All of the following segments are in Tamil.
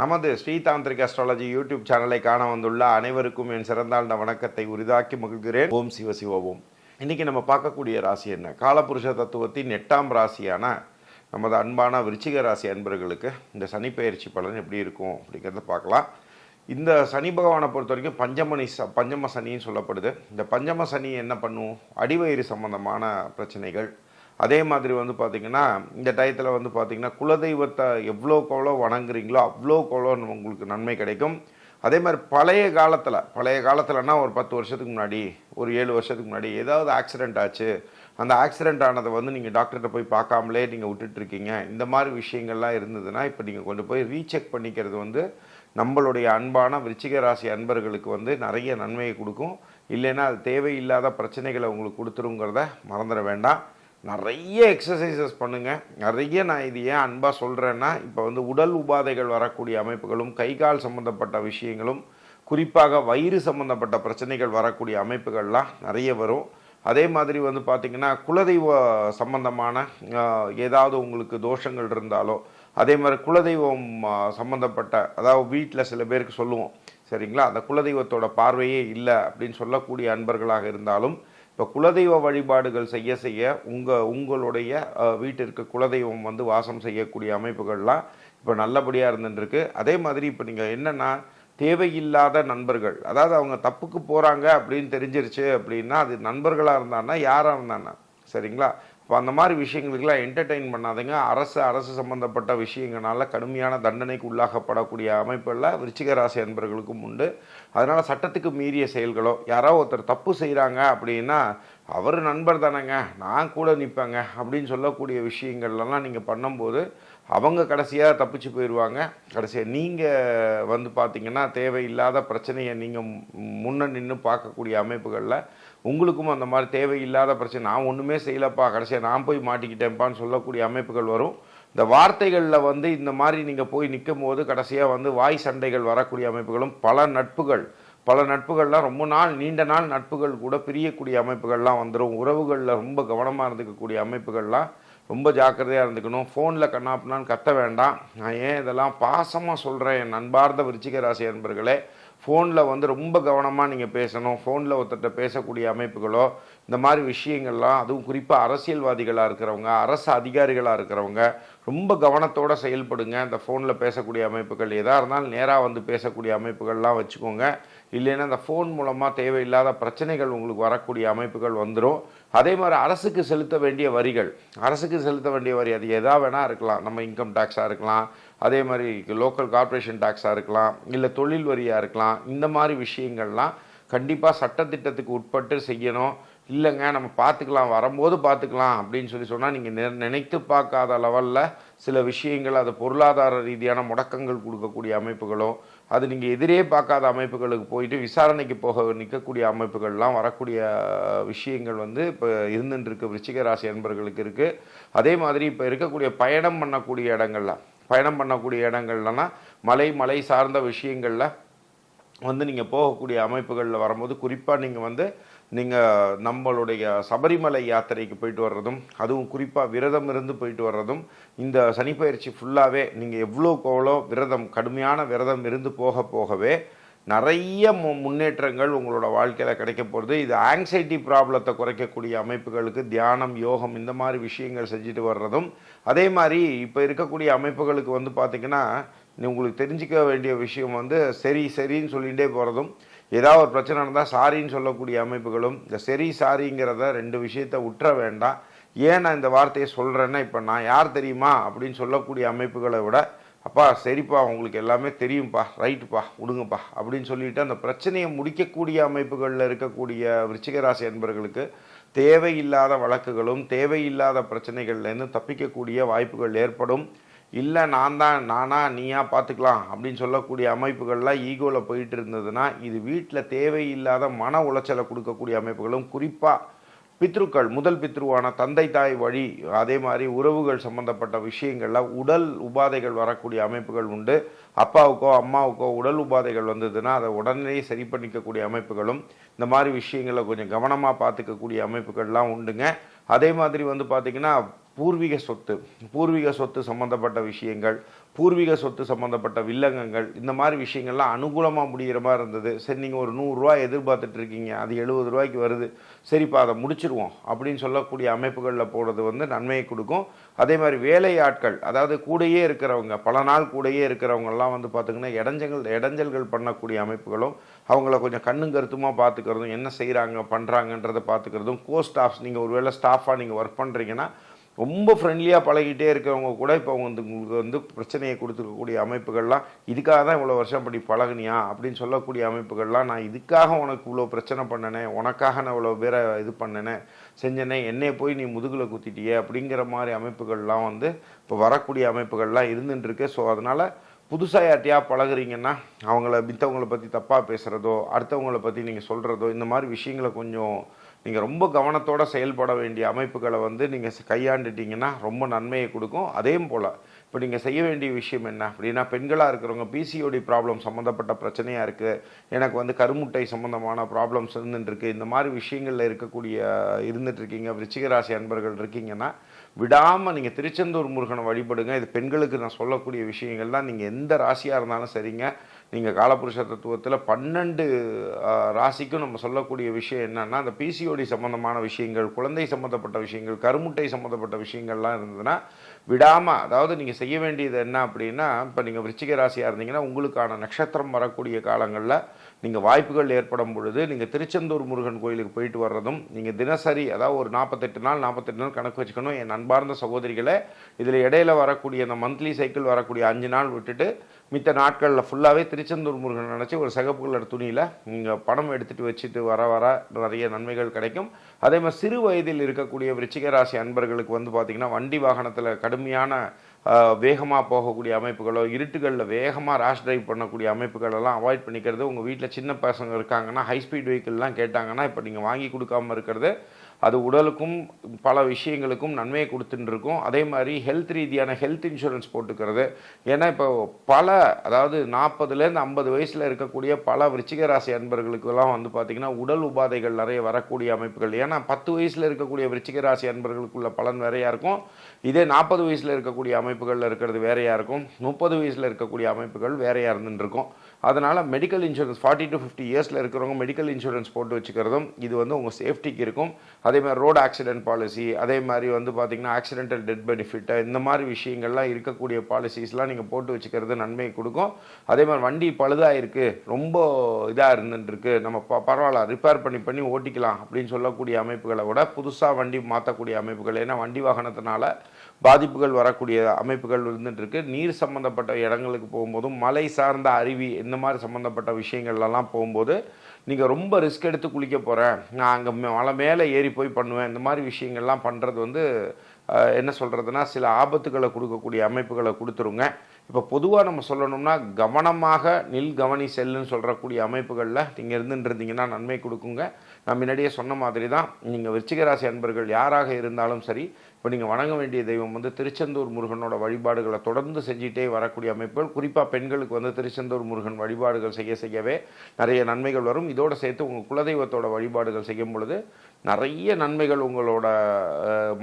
நமது ஸ்ரீதாந்திரிக் அஸ்ட்ராலஜி யூடியூப் சேனலை காண வந்துள்ள அனைவருக்கும் என் சிறந்தாழ்ந்த வணக்கத்தை உரிதாக்கி மகிழ்கிறேன். ஓம் சிவ சிவ இன்றைக்கி நம்ம பார்க்கக்கூடிய ராசி என்ன? காலபுருஷ தத்துவத்தின் எட்டாம் ராசியான நமது அன்பான விருச்சிக ராசி அன்பர்களுக்கு இந்த சனிப்பெயர்ச்சி பலன் எப்படி இருக்கும் அப்படிங்கிறத பார்க்கலாம். இந்த சனி பகவானை பொறுத்த வரைக்கும் பஞ்சமணி ச பஞ்சம சனின்னு சொல்லப்படுது. இந்த பஞ்சம சனி என்ன பண்ணும்? அடிவயிறு சம்பந்தமான பிரச்சனைகள் அதே மாதிரி வந்து பார்த்திங்கன்னா இந்த டயத்தில் வந்து பார்த்திங்கன்னா குலதெய்வத்தை எவ்வளோக்கு எவ்வளோ வணங்குறீங்களோ அவ்வளோக்கு எவ்வளோ உங்களுக்கு நன்மை கிடைக்கும். அதே மாதிரி பழைய காலத்தில் பழைய காலத்தில்னா ஒரு பத்து வருஷத்துக்கு முன்னாடி ஒரு ஏழு வருஷத்துக்கு முன்னாடி ஏதாவது ஆக்சிடென்ட் ஆச்சு. அந்த ஆக்சிடெண்ட் ஆனதை வந்து நீங்கள் டாக்டர்கிட்ட போய் பார்க்காமலே நீங்கள் விட்டுட்ருக்கீங்க இந்த மாதிரி விஷயங்கள்லாம் இருந்ததுன்னா இப்போ நீங்கள் கொண்டு போய் ரீசெக் பண்ணிக்கிறது வந்து நம்மளுடைய அன்பான விருச்சிக ராசி அன்பர்களுக்கு வந்து நிறைய நன்மையை கொடுக்கும். இல்லைன்னா அது தேவையில்லாத பிரச்சனைகளை உங்களுக்கு கொடுத்துருங்கிறத மறந்துட வேண்டாம். நிறைய எக்ஸசைசஸ் பண்ணுங்கள் நிறைய நான் இது ஏன் அன்பாக சொல்கிறேன்னா இப்போ வந்து உடல் உபாதைகள் வரக்கூடிய அமைப்புகளும் கை கால் சம்மந்தப்பட்ட விஷயங்களும் குறிப்பாக வயிறு சம்மந்தப்பட்ட பிரச்சனைகள் வரக்கூடிய அமைப்புகள்லாம் நிறைய வரும். அதே மாதிரி வந்து பார்த்திங்கன்னா குலதெய்வ சம்பந்தமான ஏதாவது உங்களுக்கு தோஷங்கள் இருந்தாலோ அதே மாதிரி குலதெய்வம் சம்மந்தப்பட்ட அதாவது வீட்டில் சில பேருக்கு சொல்லுவோம் சரிங்களா? அந்த குலதெய்வத்தோட பார்வையே இல்லை அப்படின்னு சொல்லக்கூடிய அன்பர்களாக இருந்தாலும் இப்போ குலதெய்வ வழிபாடுகள் செய்ய செய்ய உங்கள் உங்களுடைய வீட்டிற்கு குலதெய்வம் வந்து வாசம் செய்யக்கூடிய அமைப்புகள்லாம் இப்போ நல்லபடியாக இருந்துட்டுருக்கு. அதே மாதிரி இப்போ நீங்கள் என்னென்னா தேவையில்லாத நண்பர்கள் அதாவது அவங்க தப்புக்கு போகிறாங்க அப்படின்னு தெரிஞ்சிருச்சு அப்படின்னா அது நண்பர்களாக இருந்தான்னா யாராக இருந்தானா சரிங்களா? இப்போ அந்த மாதிரி விஷயங்களுக்கெல்லாம் என்டர்டெயின் பண்ணாதீங்க. அரசு அரசு சம்மந்தப்பட்ட விஷயங்களால கடுமையான தண்டனைக்கு உள்ளாகப்படக்கூடிய அமைப்பெல்லாம் விருச்சிக ராசி அன்பர்களுக்கும் உண்டு. அதனால் சட்டத்துக்கு மீறிய செயல்களோ யாரோ ஒருத்தர் தப்பு செய்கிறாங்க அப்படின்னா அவர் நண்பர் தானேங்க நான் கூட நிற்பேங்க அப்படின்னு சொல்லக்கூடிய விஷயங்கள்லாம் நீங்கள் பண்ணும்போது அவங்க கடைசியாக தப்பிச்சு போயிடுவாங்க கடைசியாக நீங்கள் வந்து பார்த்தீங்கன்னா தேவையில்லாத பிரச்சனையை நீங்கள் முன்ன நின்று பார்க்கக்கூடிய அமைப்புகளில் உங்களுக்கும் அந்த மாதிரி தேவையில்லாத பிரச்சனை. நான் ஒன்றுமே செய்யலப்பா கடைசியாக நான் போய் மாட்டிக்கிட்டேன்ப்பான்னு சொல்லக்கூடிய அமைப்புகள் வரும். இந்த வார்த்தைகளில் வந்து இந்த மாதிரி நீங்கள் போய் நிற்கும் போது கடைசியாக வந்து வாய் சண்டைகள் வரக்கூடிய அமைப்புகளும் பல நட்புகள். பல நட்புகள்லாம் ரொம்ப நாள் நீண்ட நாள் நட்புகள் கூட பிரியக்கூடிய அமைப்புகள்லாம் வந்துடும் உறவுகளில் ரொம்ப கவனமாக இருந்துக்கக்கூடிய அமைப்புகள்லாம் ரொம்ப ஜாக்கிரதையாக இருந்துக்கணும். ஃபோனில் கண்ணாப்புனான்னு கத்த வேண்டாம். நான் ஏன் இதெல்லாம் பாசமாக சொல்கிறேன் என் அன்பார்ந்த விருச்சிக ராசி அன்பர்களே. ஃபோனில் வந்து ரொம்ப கவனமாக நீங்கள் பேசணும். ஃபோனில் ஒருத்தர்கிட்ட பேசக்கூடிய அமைப்புகளோ இந்த மாதிரி விஷயங்கள்லாம் அதுவும் குறிப்பாக அரசியல்வாதிகளாக இருக்கிறவங்க அரசு அதிகாரிகளாக இருக்கிறவங்க ரொம்ப கவனத்தோடு செயல்படுங்க. இந்த ஃபோனில் பேசக்கூடிய அமைப்புகள் எதாக இருந்தாலும் நேராக வந்து பேசக்கூடிய அமைப்புகள்லாம் வச்சுக்கோங்க. இல்லைன்னா அந்த ஃபோன் மூலமாக தேவையில்லாத பிரச்சனைகள் உங்களுக்கு வரக்கூடிய அமைப்புகள் வந்துடும் அதே மாதிரி அரசுக்கு செலுத்த வேண்டிய வரிகள். அரசுக்கு செலுத்த வேண்டிய வரி அது எதா வேணால் இருக்கலாம். நம்ம இன்கம் டேக்ஸாக இருக்கலாம். அதே மாதிரி லோக்கல் கார்ப்பரேஷன் டேக்ஸாக இருக்கலாம். இல்லை தொழில் வரியாக இருக்கலாம். இந்த மாதிரி விஷயங்கள்லாம் கண்டிப்பாக சட்டத்திட்டத்துக்கு உட்பட்டு செய்யணும். இல்லைங்க நம்ம பார்த்துக்கலாம் வரும்போது பார்த்துக்கலாம் அப்படின்னு சொல்லி சொன்னால் நீங்கள் நினைத்து பார்க்காத லெவலில் சில விஷயங்கள் அது பொருளாதார ரீதியான முடக்கங்கள் கொடுக்கக்கூடிய அமைப்புகளோ அது நீங்கள் எதிரே பார்க்காத அமைப்புகளுக்கு போயிட்டு விசாரணைக்கு போக நிற்கக்கூடிய அமைப்புகள்லாம் வரக்கூடிய விஷயங்கள் வந்து இப்போ இருந்துருக்கு விருச்சிக ராசி அன்பர்களுக்கு இருக்குது அதே மாதிரி இப்போ இருக்கக்கூடிய பயணம் பண்ணக்கூடிய இடங்கள்ல பயணம் பண்ணக்கூடிய இடங்கள்லனா மலை மலை சார்ந்த விஷயங்களில் வந்து நீங்கள் போகக்கூடிய அமைப்புகளில் வரும்போது குறிப்பாக நீங்கள் வந்து நீங்கள் நம்மளுடைய சபரிமலை யாத்திரைக்கு போயிட்டு வர்றதும் அதுவும் குறிப்பாக விரதம் இருந்து போயிட்டு வர்றதும் இந்த சனிப்பயிற்சி ஃபுல்லாகவே நீங்கள் எவ்வளோக்கு எவ்வளோ விரதம் கடுமையான விரதம் இருந்து போக போகவே நிறைய மு முன்னேற்றங்கள் உங்களோட வாழ்க்கையில் கிடைக்க போகிறது இது ஆங்ஸைட்டி ப்ராப்ளத்தை குறைக்கக்கூடிய அமைப்புகளுக்கு தியானம் யோகம் இந்த மாதிரி விஷயங்கள் செஞ்சுட்டு வர்றதும் அதே மாதிரி இப்போ இருக்கக்கூடிய அமைப்புகளுக்கு வந்து பார்த்திங்கன்னா நீ உங்களுக்கு தெரிஞ்சிக்க வேண்டிய விஷயம் வந்து சரி சரின்னு சொல்லிகிட்டே போகிறதும் ஏதாவது ஒரு பிரச்சனை இருந்தால் சாரின்னு சொல்லக்கூடிய அமைப்புகளும் இந்த சரி சாரிங்கிறத ரெண்டு விஷயத்தை உற்ற வேண்டாம். ஏன் நான் இந்த வார்த்தையை சொல்கிறேன்னா இப்போ நான் யார் தெரியுமா அப்படின்னு சொல்லக்கூடிய அமைப்புகளை விட அப்பா சரிப்பா உங்களுக்கு எல்லாமே தெரியும்ப்பா ரைட்டுப்பா விடுங்கப்பா அப்படின்னு சொல்லிட்டு அந்த பிரச்சனையை முடிக்கக்கூடிய அமைப்புகளில் இருக்கக்கூடிய விருச்சிகராசி அன்பர்களுக்கு தேவையில்லாத வழக்குகளும் தேவையில்லாத பிரச்சனைகள்லேருந்து தப்பிக்கக்கூடிய வாய்ப்புகள் ஏற்படும். இல்லை நான் தான் நானா நீயா பார்த்துக்கலாம் அப்படின்னு சொல்லக்கூடிய அமைப்புகள்லாம் ஈகோவில் போயிட்டு இருந்ததுன்னா இது வீட்டில் தேவையில்லாத மன உளைச்சலை கொடுக்கக்கூடிய அமைப்புகளும் குறிப்பாக பித்ருக்கள் முதல் பித்ருவான தந்தை தாய் வழி அதே மாதிரி உறவுகள் சம்பந்தப்பட்ட விஷயங்களில் உடல் உபாதைகள் வரக்கூடிய அமைப்புகள் உண்டு. அப்பாவுக்கோ அம்மாவுக்கோ உடல் உபாதைகள் வந்ததுன்னா அதை உடனே சரி பண்ணிக்கக்கூடிய அமைப்புகளும் இந்த மாதிரி விஷயங்களை கொஞ்சம் கவனமாக பார்த்துக்கக்கூடிய அமைப்புகள்லாம் உண்டுங்க. அதே மாதிரி வந்து பார்த்திங்கன்னா பூர்வீக சொத்து பூர்வீக சொத்து சம்மந்தப்பட்ட விஷயங்கள் பூர்வீக சொத்து சம்மந்தப்பட்ட வில்லங்கங்கள் இந்த மாதிரி விஷயங்கள்லாம் அனுகூலமாக முடிகிற மாதிரி இருந்தது. சரி நீங்கள் ஒரு நூறுரூவா எதிர்பார்த்துட்டு இருக்கீங்க அது எழுபது ரூபாய்க்கு வருது. சரிப்பா அதை முடிச்சிருவோம் அப்படின்னு சொல்லக்கூடிய அமைப்புகளில் போகிறது வந்து நன்மையை கொடுக்கும். அதே மாதிரி வேலை ஆட்கள் அதாவது கூடயே இருக்கிறவங்க பல நாள் கூடயே இருக்கிறவங்கெல்லாம் வந்து பார்த்திங்கன்னா இடைஞ்சங்கள் இடைஞ்சல்கள் பண்ணக்கூடிய அமைப்புகளும் அவங்கள கொஞ்சம் கண்ணும் கருத்துமாக பார்த்துக்கிறதும் என்ன செய்கிறாங்க பண்ணுறாங்கன்றதை பார்த்துக்கிறதும் கோ ஸ்டாஃப்ஸ் நீங்கள் ஒரு வேளை ஸ்டாஃபாக நீங்கள் ஒர்க் பண்ணுறீங்கன்னா ரொம்ப ஃப்ரெண்ட்லியாக பழகிட்டே இருக்கிறவங்க கூட இப்போ வந்து உங்களுக்கு வந்து பிரச்சனையை கொடுத்துருக்கக்கூடிய அமைப்புகள்லாம் இதுக்காக தான் இவ்வளோ வருஷம் படி பழகுனியா? அப்படின்னு சொல்லக்கூடிய அமைப்புகள்லாம் நான் இதுக்காக உனக்கு இவ்வளோ பிரச்சனை பண்ணனே உனக்காக நான் இவ்வளோ பேரை இது பண்ணனே செஞ்சனே என்னை போய் நீ முதுகில் குத்திட்டியே அப்படிங்கிற மாதிரி அமைப்புகள்லாம் வந்து இப்போ வரக்கூடிய அமைப்புகள்லாம் இருந்துட்டுருக்கு. ஸோ அதனால் புதுசாக யார்ட்டையா பழகுறீங்கன்னா அவங்கள மித்தவங்களை பற்றி தப்பாக பேசுகிறதோ அடுத்தவங்கள பற்றி நீங்கள் சொல்கிறதோ இந்த மாதிரி விஷயங்களை கொஞ்சம் நீங்கள் ரொம்ப கவனத்தோடு செயல்பட வேண்டிய அமைப்புகளை வந்து நீங்கள் கையாண்டுட்டீங்கன்னா ரொம்ப நன்மையை கொடுக்கும். அதே போல் இப்போ நீங்கள் செய்ய வேண்டிய விஷயம் என்ன அப்படின்னா பெண்களாக இருக்கிறவங்க பிசிஓடி ப்ராப்ளம் சம்மந்தப்பட்ட பிரச்சனையாக இருக்குது எனக்கு வந்து கருமுட்டை சம்மந்தமான ப்ராப்ளம்ஸ் இருந்துட்டுருக்கு. இந்த மாதிரி விஷயங்களில் இருக்கக்கூடிய இருந்துகிட்ருக்கீங்க விருச்சிகராசி அன்பர்கள் இருக்கீங்கன்னா விடாமல் நீங்கள் திருச்செந்தூர் முருகனை வழிபடுங்க. இது பெண்களுக்கு நான் சொல்லக்கூடிய விஷயங்கள் தான் நீங்கள் எந்த ராசியாக இருந்தாலும் சரிங்க. நீங்கள் காலபுருஷ தத்துவத்தில் பன்னெண்டு ராசிக்கும் நம்ம சொல்லக்கூடிய விஷயம் என்னென்னா அந்த பிசிஓடி சம்மந்தமான விஷயங்கள் குழந்தை சம்மந்தப்பட்ட விஷயங்கள் கருமுட்டை சம்மந்தப்பட்ட விஷயங்கள்லாம் இருந்ததுன்னா விடாமல் அதாவது நீங்கள் செய்ய வேண்டியது என்ன அப்படின்னா இப்போ நீங்கள் விருச்சிக ராசியாக இருந்தீங்கன்னா உங்களுக்கான நட்சத்திரம் வரக்கூடிய காலங்களில் நீங்கள் வாய்ப்புகள் ஏற்படும் பொழுது நீங்கள் திருச்செந்தூர் முருகன் கோயிலுக்கு போயிட்டு வர்றதும் நீங்கள் தினசரி அதாவது ஒரு நாற்பத்தெட்டு நாள் நாற்பத்தெட்டு நாள் கணக்கு வச்சுக்கணும் என் அன்பார்ந்த சகோதரிகளை இதில் இடையில வரக்கூடிய அந்த மந்த்லி சைக்கிள் வரக்கூடிய அஞ்சு நாள் விட்டுட்டு மித்த நாட்களில் ஃபுல்லாகவே திருச்செந்தூர் முருகன் நினச்சி ஒரு சிகப்பு கலர் துணியில் நீங்கள் பணம் எடுத்துகிட்டு வச்சுட்டு வர வர நிறைய நன்மைகள் கிடைக்கும். அதே மாதிரி சிறு வயதில் இருக்கக்கூடிய விருச்சிக ராசி அன்பர்களுக்கு வந்து பார்த்திங்கன்னா வண்டி வாகனத்தில் கடுமையான வேகமாக போகக்கூடிய அமைப்புகளோ இருட்டுகளில் வேகமாக ரேஷ் டிரைவ் பண்ணக்கூடிய அமைப்புகளெல்லாம் அவாய்ட் பண்ணிக்கிறது. உங்கள் வீட்டில் சின்ன பசங்க இருக்காங்கன்னா ஹை ஸ்பீட் வெஹிக்கிள்லாம் கேட்டாங்கன்னா இப்போ நீங்கள் வாங்கி கொடுக்காம இருக்கிறது அது உடலுக்கும் பல விஷயங்களுக்கும் நன்மையை கொடுத்துட்டுருக்கும். அதே மாதிரி ஹெல்த் ரீதியான ஹெல்த் இன்சூரன்ஸ் போட்டுக்கிறது. ஏன்னா இப்போ பல அதாவது நாற்பதுலேருந்து ஐம்பது வயசில் இருக்கக்கூடிய பல விருச்சிக ராசி அன்பர்களுக்கெல்லாம் வந்து பார்த்திங்கன்னா உடல் உபாதைகள் நிறைய வரக்கூடிய அமைப்புகள். ஏன்னா பத்து வயசில் இருக்கக்கூடிய விருச்சிக ராசி அன்பர்களுக்குள்ள பலன் வேறையாக இருக்கும். இதே நாற்பது வயசில் இருக்கக்கூடிய அமைப்புகளில் இருக்கிறது வேறையாக இருக்கும். முப்பது வயசில் இருக்கக்கூடிய அமைப்புகள் வேறையாக இருந்துட்டு இருக்கும் அதனால் medical insurance forty to fifty இயர்ஸில் இருக்கிறவங்க மெடிக்கல் இன்சூரன்ஸ் போட்டு வச்சுக்கிறதும் இது வந்து உங்கள் சேஃப்டிக்கு இருக்கும். அதே மாதிரி ரோடு ஆக்சிடென்ட் பாலிசி அதே மாதிரி வந்து பார்த்திங்கன்னா ஆக்சிடென்டல் டெட் பெனிஃபிட்டு இந்த மாதிரி விஷயங்கள்லாம் இருக்கக்கூடிய பாலிசிஸ்லாம் நீங்கள் போட்டு வச்சுக்கிறது நன்மை கொடுக்கும். அதே மாதிரி வண்டி பழுதாக இருக்குது ரொம்ப இதாக இருந்துட்டுருக்கு நம்ம ப பரவாயில்ல ரிப்பேர் பண்ணி பண்ணி ஓட்டிக்கலாம் அப்படின்னு சொல்லக்கூடிய அமைப்புகளை விட புதுசாக வண்டி மாற்றக்கூடிய அமைப்புகள். ஏன்னா வண்டி வாகனத்தினால பாதிப்புகள் வரக்கூடிய அமைப்புகள் இருந்துகிட்ருக்கு நீர் சம்மந்தப்பட்ட இடங்களுக்கு போகும்போதும் மலை சார்ந்த அருவி இந்த மாதிரி சம்மந்தப்பட்ட விஷயங்கள்லாம் போகும்போது நீங்கள் ரொம்ப ரிஸ்க் எடுத்து குளிக்க போகிறேன் நான் அங்கே மலை மேலே ஏறி போய் பண்ணுவேன் இந்த மாதிரி விஷயங்கள்லாம் பண்ணுறது வந்து என்ன சொல்கிறதுனா சில ஆபத்துகளை கொடுக்கக்கூடிய அமைப்புகளை கொடுத்துருங்க. இப்போ பொதுவாக நம்ம சொல்லணும்னா கவனமாக நில் கவனி செல்லுன்னு சொல்கிறக்கூடிய அமைப்புகளில் நீங்கள் இருந்துருந்தீங்கன்னா நன்மை கொடுக்குங்க. நான் முன்னாடியே சொன்ன மாதிரி தான் நீங்கள் விருச்சிகராசி அன்பர்கள் யாராக இருந்தாலும் சரி இப்போ நீங்கள் வணங்க வேண்டிய தெய்வம் வந்து திருச்செந்தூர் முருகனோட வழிபாடுகளை தொடர்ந்து செஞ்சிட்டே வரக்கூடிய அமைப்புகள். குறிப்பாக பெண்களுக்கு வந்து திருச்செந்தூர் முருகன் வழிபாடுகள் செய்ய செய்யவே நிறைய நன்மைகள் வரும். இதோடு சேர்த்து உங்கள் குலதெய்வத்தோட வழிபாடுகள் செய்யும் பொழுது நிறைய நன்மைகள் உங்களோட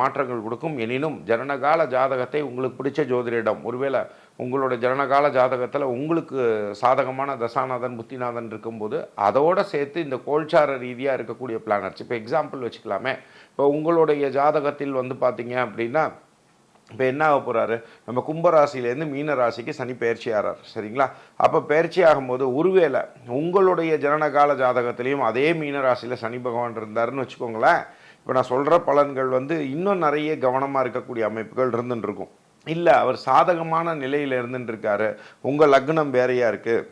மாற்றங்கள் கொடுக்கும். எனினும் ஜனனகால ஜாதகத்தை உங்களுக்கு பிடிச்ச ஜோதிடம் ஒருவேளை உங்களோட ஜனனகால ஜாதகத்தில் உங்களுக்கு சாதகமான தசாநாதன் புத்திநாதன் இருக்கும்போது அதோடு சேர்த்து இந்த கோல்சார ரீதியாக இருக்கக்கூடிய பிளானட்ஸ் இப்போ எக்ஸாம்பிள் வச்சுக்கலாமே. இப்போ உங்களுடைய ஜாதகத்தில் வந்து பார்த்தீங்க அப்படின்னா இப்போ என்ன ஆக போகிறாரு நம்ம கும்பராசிலேருந்து மீன ராசிக்கு சனி பயிற்சி ஆகிறார் சரிங்களா? அப்போ பயிற்சி ஆகும்போது ஒருவேளை உங்களுடைய ஜனனகால ஜாதகத்திலையும் அதே மீன ராசியில் சனி பகவான் இருந்தாருன்னு வச்சுக்கோங்களேன் இப்போ நான் சொல்கிற பலன்கள் வந்து இன்னும் நிறைய கவனமாக இருக்கக்கூடிய அமைப்புகள் இருந்துட்டு இருக்கும். இல்லை அவர் சாதகமான நிலையில் இருந்துட்டுருக்காரு உங்கள் லக்னம் வேறையாக இருக்குது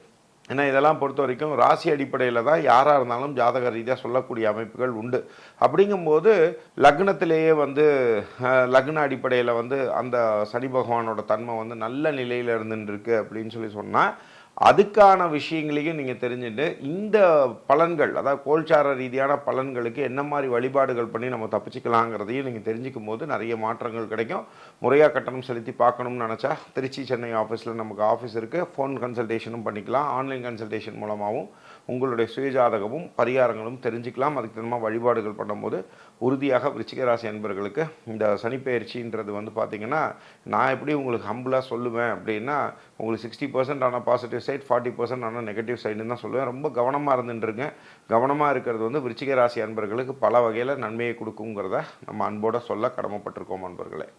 ஏன்னா இதெல்லாம் பொறுத்த வரைக்கும் ராசி அடிப்படையில் தான் யாராக இருந்தாலும் ஜாதக ரீதியாக சொல்லக்கூடிய அமைப்புகள் உண்டு. அப்படிங்கும்போது லக்னத்திலேயே வந்து லக்ன அடிப்படையில் வந்து அந்த சனி பகவானோட தன்மை வந்து நல்ல நிலையில் இருந்துருக்கு அப்படின்னு சொல்லி சொன்னால் அதுக்கான விஷயங்களையும் நீங்கள் தெரிஞ்சுட்டு இந்த பலன்கள் அதாவது கோல்சார ரீதியான பலன்களுக்கு என்ன மாதிரி வழிபாடுகள் பண்ணி நம்ம தப்பிச்சுக்கலாங்கிறதையும் நீங்கள் தெரிஞ்சுக்கும் போது நிறைய மாற்றங்கள் கிடைக்கும். முறையாக கட்டணம் செலுத்தி பார்க்கணும்னு நினச்சா திருச்சி சென்னை ஆஃபீஸில் நமக்கு ஆஃபீஸ் இருக்குது ஃபோன் கன்சல்டேஷனும் பண்ணிக்கலாம். ஆன்லைன் கன்சல்டேஷன் மூலமாகவும் உங்களுடைய சுயஜாதகமும் பரிகாரங்களும் தெரிஞ்சுக்கலாம். அதுக்கு தினமாக வழிபாடுகள் பண்ணும்போது உறுதியாக விருச்சிகராசி அன்பர்களுக்கு இந்த சனிப்பெயர்ச்சின்றது வந்து பார்த்திங்கன்னா நான் எப்படி உங்களுக்கு ஹம்பிளாக சொல்லுவேன் அப்படின்னா உங்களுக்கு சிக்ஸ்டி பர்சன்ட் ஆனால் பாசிட்டிவ் சைட் ஃபார்ட்டி பர்சன்ட் ஆனால் நெகட்டிவ் சைடுன்னு தான் சொல்லுவேன். ரொம்ப கவனமாக இருந்துருங்க கவனமாக இருக்கிறது வந்து விருச்சிகராசி அன்பர்களுக்கு பல வகையில் நன்மையை கொடுக்குங்கிறத நம்ம அன்போட சொல்ல கடமைப்பட்டிருக்கோம் அன்பர்களே.